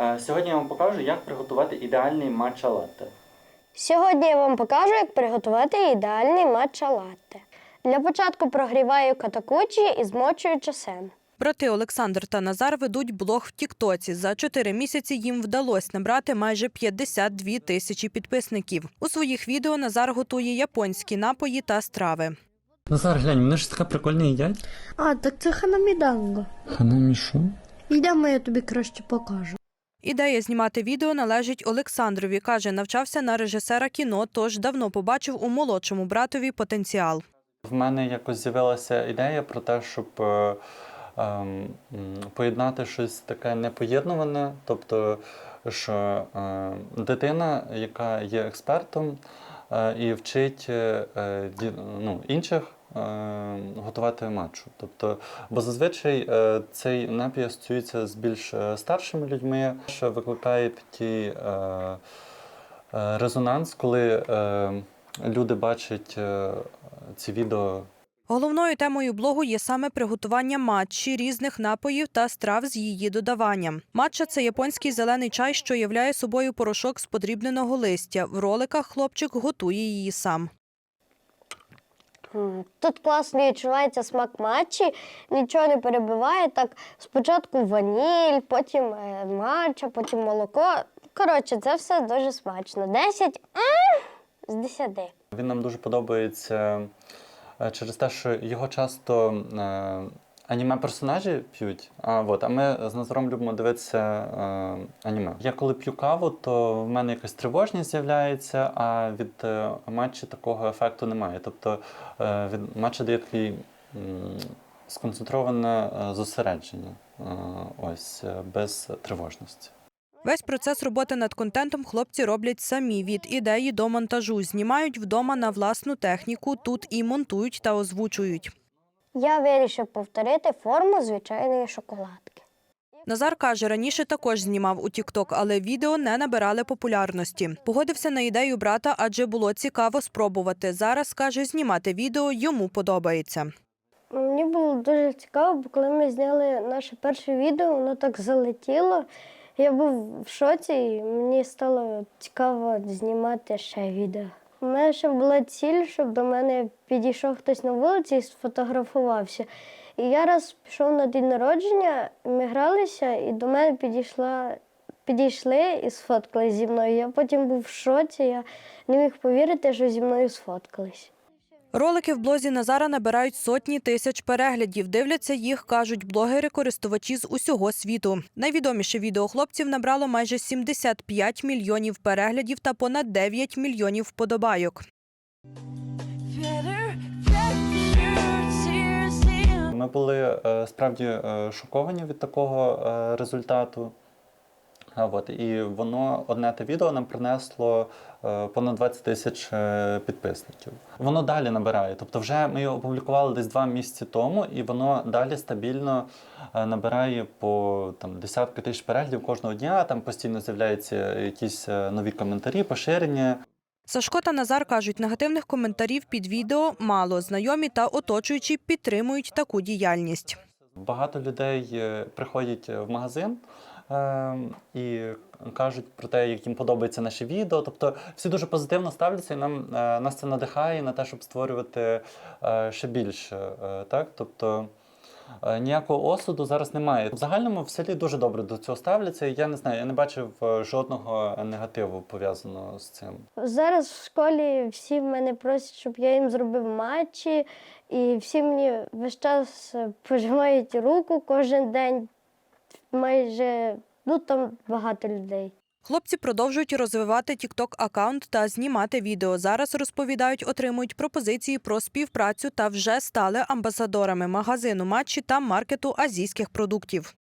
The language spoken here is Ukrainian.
Е, Сьогодні я вам покажу, як приготувати ідеальний матча латте. Сьогодні я вам покажу, як приготувати ідеальний матча латте. Для початку прогріваю катакучі і змочую часем. Брати Олександр та Назар ведуть блог в Тіктоці. За чотири місяці їм вдалося набрати майже 52 тисячі підписників. У своїх відео Назар готує японські напої та страви. Назар, глянь, вони ж така прикольна їдять. А, так це ханаміданго. Ханамішу. Йдемо, я тобі краще покажу. Ідея знімати відео належить Олександрові. Каже, навчався на режисера кіно, тож давно побачив у молодшому братові потенціал. В мене якось з'явилася ідея про те, щоб е, м, поєднати щось таке непоєднуване, тобто, що е, дитина, яка є експертом е, і вчить е, е, ді- ну, інших. Е, Готувати матчу. Тобто, бо зазвичай е, цей напій асоціюється з більш е, старшими людьми, що викликає такий резонанс, коли люди бачать ці відео Головною темою блогу є саме приготування матчі різних напоїв та страв з її додаванням. Матча це японський зелений чай, що являє собою порошок з подрібненого листя. В роликах хлопчик готує її сам. Тут класно відчувається смак матчі, нічого не перебиває. Так спочатку ваніль, потім е, матча, потім молоко. Коротше, це все дуже смачно. 10 з 10. Він нам дуже подобається е, через те, що його часто е, аніме-персонажі п'ють. А, от, а ми з Назаром любимо дивитися е, аніме. Я коли п'ю каву, то в мене якась тривожність з'являється, а від е, матчі такого ефекту немає. Тобто е, від матча дає такий сконцентроване е, зосередження. Е, ось, е, без тривожності. Весь процес роботи над контентом хлопці роблять самі від ідеї до монтажу. Знімають вдома на власну техніку, тут і монтують та озвучують. Я вирішив повторити форму звичайної шоколадки. Назар каже, раніше також знімав у TikTok, але відео не набирали популярності. Погодився на ідею брата, адже було цікаво спробувати. Зараз каже, знімати відео йому подобається. Мені було дуже цікаво, бо коли ми зняли наше перше відео, воно так залетіло. Я був в шоці, і мені стало цікаво знімати ще відео. У мене ще була ціль, щоб до мене підійшов хтось на вулиці і сфотографувався. І я раз пішов на день народження, ми гралися, і до мене підійшла, підійшли і сфоткались зі мною. Я потім був в шоці, я не міг повірити, що зі мною сфоткались. Ролики в блозі Назара набирають сотні тисяч переглядів. Дивляться їх, кажуть блогери-користувачі з усього світу. Найвідоміше відео хлопців набрало майже 75 мільйонів переглядів та понад 9 мільйонів вподобайок. Ми були е, справді е, шоковані від такого е, результату. От, і воно одне те відео нам принесло е, понад 20 тисяч е, підписників. Воно далі набирає. Тобто, вже ми його опублікували десь два місяці тому, і воно далі стабільно е, набирає по там десятки тисяч переглядів кожного дня. Там постійно з'являються якісь е, нові коментарі, поширення. Сашко та Назар кажуть, негативних коментарів під відео мало. Знайомі та оточуючі підтримують таку діяльність. Багато людей приходять в магазин і кажуть про те, як їм подобається наше відео. Тобто всі дуже позитивно ставляться, і нам е, нас це надихає на те, щоб створювати е, ще більше. е, Так? Тобто ніякого осуду зараз немає. В загальному в селі дуже добре до цього ставляться. Я не знаю, я не бачив жодного негативу пов'язаного з цим. Зараз в школі всі мене просять, щоб я їм зробив матчі, і всі мені весь час пожимають руку кожен день. Майже ну там багато людей. Хлопці продовжують розвивати тікток аккаунт та знімати відео. Зараз розповідають, отримують пропозиції про співпрацю та вже стали амбасадорами магазину матчі та маркету азійських продуктів.